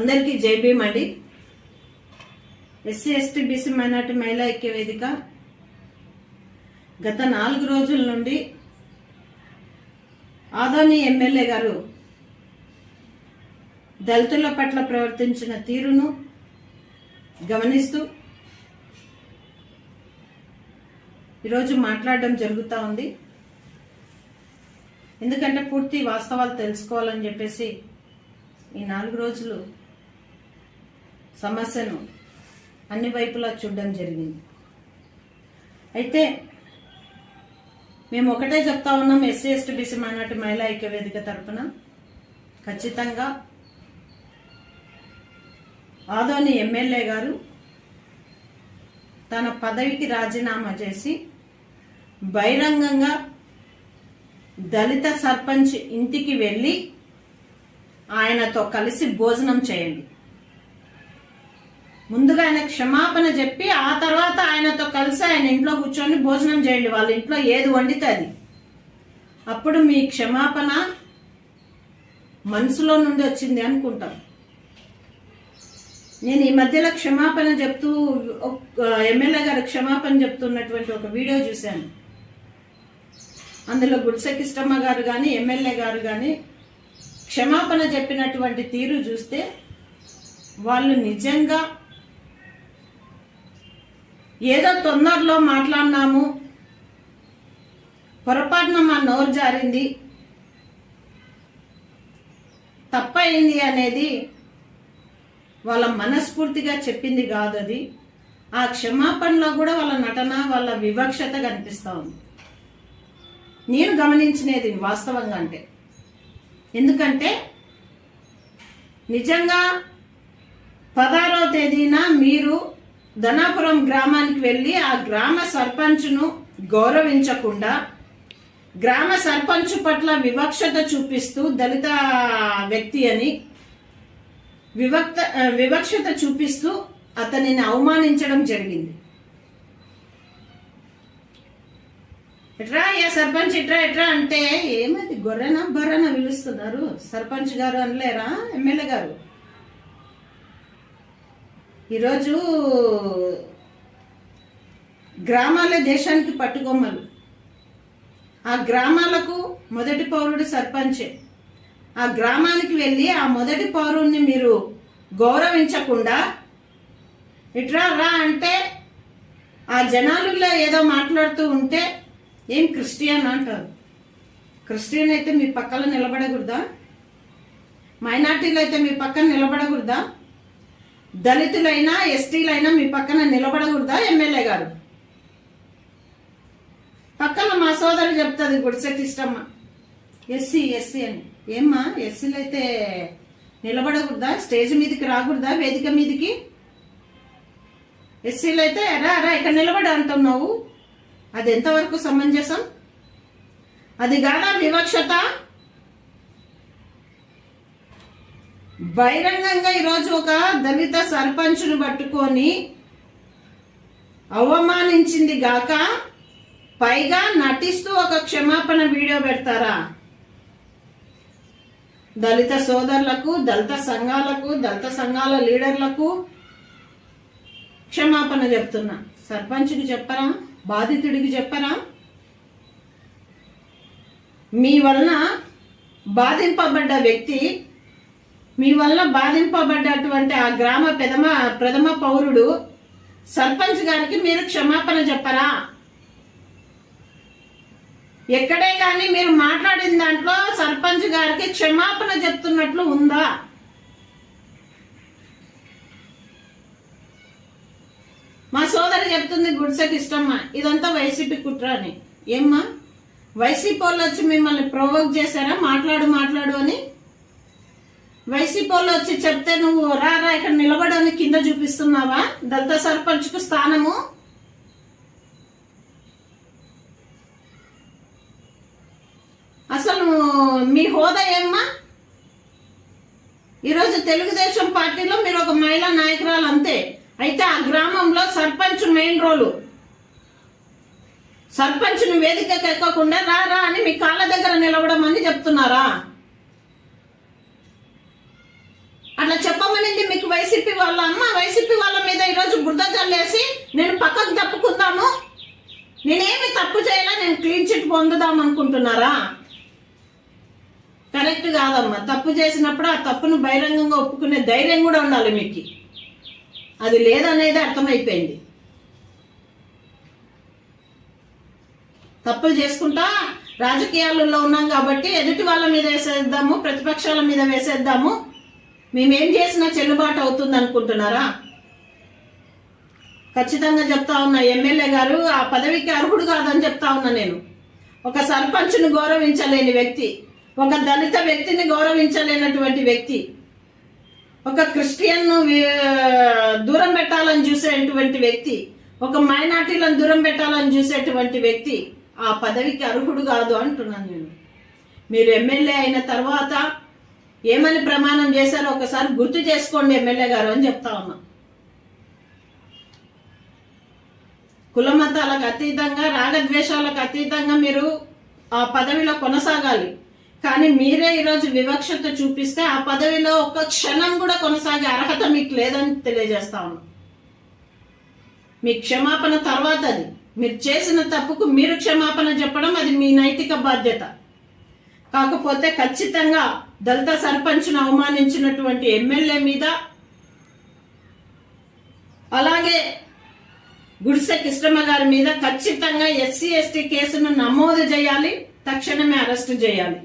అందరికీ జై భీమ్ అండి. ఎస్సీ ఎస్టీ బీసీ మైనార్టీ మహిళా ఐక్య వేదిక గత నాలుగు రోజుల నుండి ఆదోని ఎమ్మెల్యే గారు దళితుల పట్ల ప్రవర్తించిన తీరును గమనిస్తూ ఈరోజు మాట్లాడడం జరుగుతూ ఉంది. ఎందుకంటే పూర్తి వాస్తవాలు తెలుసుకోవాలని చెప్పేసి ఈ నాలుగు రోజులు సమస్యను అన్ని వైపులా చూడడం జరిగింది. అయితే మేము ఒకటే చెప్తా ఉన్నాం ఎస్సీ ఎస్టీ బీసీ మైనార్టీ మహిళా ఐక్య వేదిక ఖచ్చితంగా ఆదోని ఎమ్మెల్యే గారు తన పదవికి రాజీనామా చేసి బహిరంగంగా దళిత సర్పంచ్ ఇంటికి వెళ్ళి ఆయనతో కలిసి భోజనం చేయండి. ముందుగా ఆయన క్షమాపణ చెప్పి ఆ తర్వాత ఆయనతో కలిసి ఆయన ఇంట్లో కూర్చొని భోజనం చేయండి. వాళ్ళ ఇంట్లో ఏది వండితే అది. అప్పుడు మీ క్షమాపణ మనసులో నుండి వచ్చింది అనుకుంటాం. నేను ఈ మధ్యలో క్షమాపణ చెప్తూ ఎమ్మెల్యే గారు క్షమాపణ చెప్తున్నటువంటి ఒక వీడియో చూశాను. అందులో గుడిసెకిష్టమ్మ గారు కానీ ఎమ్మెల్యే గారు కానీ క్షమాపణ చెప్పినటువంటి తీరు చూస్తే వాళ్ళు నిజంగా ఏదో తొందరలో మాట్లాడినాము. పొరపాటున మా నోరు జారింది. తప్పయింది అనేది వాళ్ళ మనస్ఫూర్తిగా చెప్పింది కాదు అది. ఆ క్షమాపణలో కూడా వాళ్ళ నటన వాళ్ళ వివక్షత కనిపిస్తూ ఉంది. నేను గమనించినది వాస్తవంగా అంటే. ఎందుకంటే నిజంగా పదహారవ తేదీన మీరు ధనాపురం గ్రామానికి వెళ్ళి ఆ గ్రామ సర్పంచ్ను గౌరవించకుండా గ్రామ సర్పంచ్ పట్ల వివక్షత చూపిస్తూ దళిత వ్యక్తి అని వివక్త వివక్షత చూపిస్తూ అతనిని అవమానించడం జరిగింది. ఎట్రా ఏ సర్పంచ్ ఇట్రా ఎట్రా అంటే ఏమైంది? గొర్రెన బర్రెన పిలుస్తున్నారు? సర్పంచ్ గారు అనలేరా? ఎమ్మెల్యే గారు? ఈరోజు గ్రామాలే దేశానికి పట్టుకొమ్మలు ఆ గ్రామాలకు మొదటి పౌరుడు సర్పంచే. ఆ గ్రామానికి వెళ్ళి ఆ మొదటి పౌరుణ్ణి మీరు గౌరవించకుండా ఇట్రా రా అంటే ఆ జనాలులో ఏదో మాట్లాడుతూ ఉంటే ఏం క్రిస్టియన్ అంటారు? క్రిస్టియన్ అయితే మీ పక్కన నిలబడకూడదా? మైనార్టీలు అయితే మీ పక్కన నిలబడకూడదా? దళితులైనా ఎస్టీలైనా మీ పక్కన నిలబడకూడదా? ఎమ్మెల్యే గారు? పక్కన మా సోదరు చెప్తుంది గుడిసెట్టిష్టమ్మ ఎస్సీ ఎస్సీ అని. ఏమ్మా ఎస్సీలు అయితే నిలబడకూడదా? స్టేజ్ మీదకి రాకూడదా? వేదిక మీదకి? ఎస్సీలు అయితే రా రా ఇక్కడ నిలబడి అంటున్నావు. అది ఎంతవరకు సమంజసం? అది కాదా వివక్షత? బహిరంగంగా ఈరోజు ఒక దళిత సర్పంచ్ను పట్టుకొని అవమానించింది గాక పైగా నటిస్తూ ఒక క్షమాపణ వీడియో పెడతారా? దళిత సోదరులకు దళిత సంఘాలకు దళిత సంఘాల లీడర్లకు క్షమాపణ చెప్తున్నా. సర్పంచ్కి చెప్పరా? బాధితుడికి చెప్పరా? మీ వలన బాధింపబడ్డ వ్యక్తి మీ వల్ల బాధింపబడ్డటువంటి ఆ గ్రామ ప్రథమ ప్రథమ పౌరుడు సర్పంచ్ గారికి మీరు క్షమాపణ చెప్పరా? ఎక్కడే కానీ మీరు మాట్లాడిన దాంట్లో సర్పంచ్ గారికి క్షమాపణ చెప్తున్నట్లు ఉందా? మా సోదరి చెప్తుంది గుడిసెకి ఇష్టమ్మా ఇదంతా వైసీపీ కుట్ర అని. ఏమ్మా? వైసీపీ వాళ్ళు వచ్చి మిమ్మల్ని ప్రొవోక్ చేశారా? మాట్లాడు మాట్లాడు అని? వైసీపీ వాళ్ళు వచ్చి చెప్తే నువ్వు రా రా ఇక్కడ నిలబడని కింద చూపిస్తున్నావా? దళిత సర్పంచ్కు స్థానము? అసలు మీ హోదా ఏమ్మా? ఈరోజు తెలుగుదేశం పార్టీలో మీరు ఒక మహిళా నాయకురాలు అంతే. అయితే ఆ గ్రామంలో సర్పంచ్ మెయిన్ రోలు. సర్పంచ్ను వేదికకు ఎక్కకుండా రా రా అని మీ కాళ్ళ దగ్గర నిలబడమని చెప్తున్నారా? అట్లా మీకు వైసీపీ వాళ్ళ అమ్మ వైసీపీ వాళ్ళ మీద ఈరోజు బురద చల్లేసి నేను పక్కకు తప్పుకుందాము. నేనేమి తప్పు చేయాలా నేను క్లీన్ చిట్ పొందుదాం అనుకుంటున్నారా? కరెక్ట్ కాదమ్మా. తప్పు చేసినప్పుడు ఆ తప్పును బహిరంగంగా ఒప్పుకునే ధైర్యం కూడా ఉండాలి మీకు. అది లేదనేది అర్థమైపోయింది. తప్పులు చేసుకుంటా రాజకీయాలలో ఉన్నాం కాబట్టి ఎదుటి వాళ్ళ మీద వేసేద్దాము ప్రతిపక్షాల మీద వేసేద్దాము. మేమేం చేసినా చెల్లుబాటు అవుతుంది అనుకుంటున్నారా? ఖచ్చితంగా చెప్తా ఉన్నా ఎమ్మెల్యే గారు ఆ పదవికి అర్హుడు కాదని చెప్తా ఉన్నా నేను. ఒక సర్పంచ్ను గౌరవించలేని వ్యక్తి ఒక దళిత వ్యక్తిని గౌరవించలేనటువంటి వ్యక్తి ఒక క్రిస్టియన్ను దూరం పెట్టాలని చూసేటువంటి వ్యక్తి ఒక మైనార్టీలను దూరం పెట్టాలని చూసేటువంటి వ్యక్తి ఆ పదవికి అర్హుడు కాదు అంటున్నాను నేను. మీరు ఎమ్మెల్యే అయిన తర్వాత ఏమని ప్రమాణం చేశారో ఒకసారి గుర్తు చేసుకోండి ఎమ్మెల్యే గారు అని చెప్తా ఉన్నా. కుల మతాలకు అతీతంగా రాగద్వేషాలకు అతీతంగా మీరు ఆ పదవిలో కొనసాగాలి. కానీ మీరే ఈరోజు వివక్షత చూపిస్తే ఆ పదవిలో ఒక్క క్షణం కూడా కొనసాగే అర్హత మీకు లేదని తెలియజేస్తా ఉన్నా. మీ క్షమాపణ తర్వాత అది. మీరు చేసిన తప్పుకు మీరు క్షమాపణ చెప్పడం అది మీ నైతిక బాధ్యత. కాకపోతే ఖచ్చితంగా దళిత సర్పంచ్ను అవమానించినటువంటి ఎమ్మెల్యే మీద అలాగే గుడిసె కృష్ణమ్మ గారి మీద ఖచ్చితంగా ఎస్సీ ఎస్టీ కేసును నమోదు చేయాలి తక్షణమే అరెస్టు చేయాలి.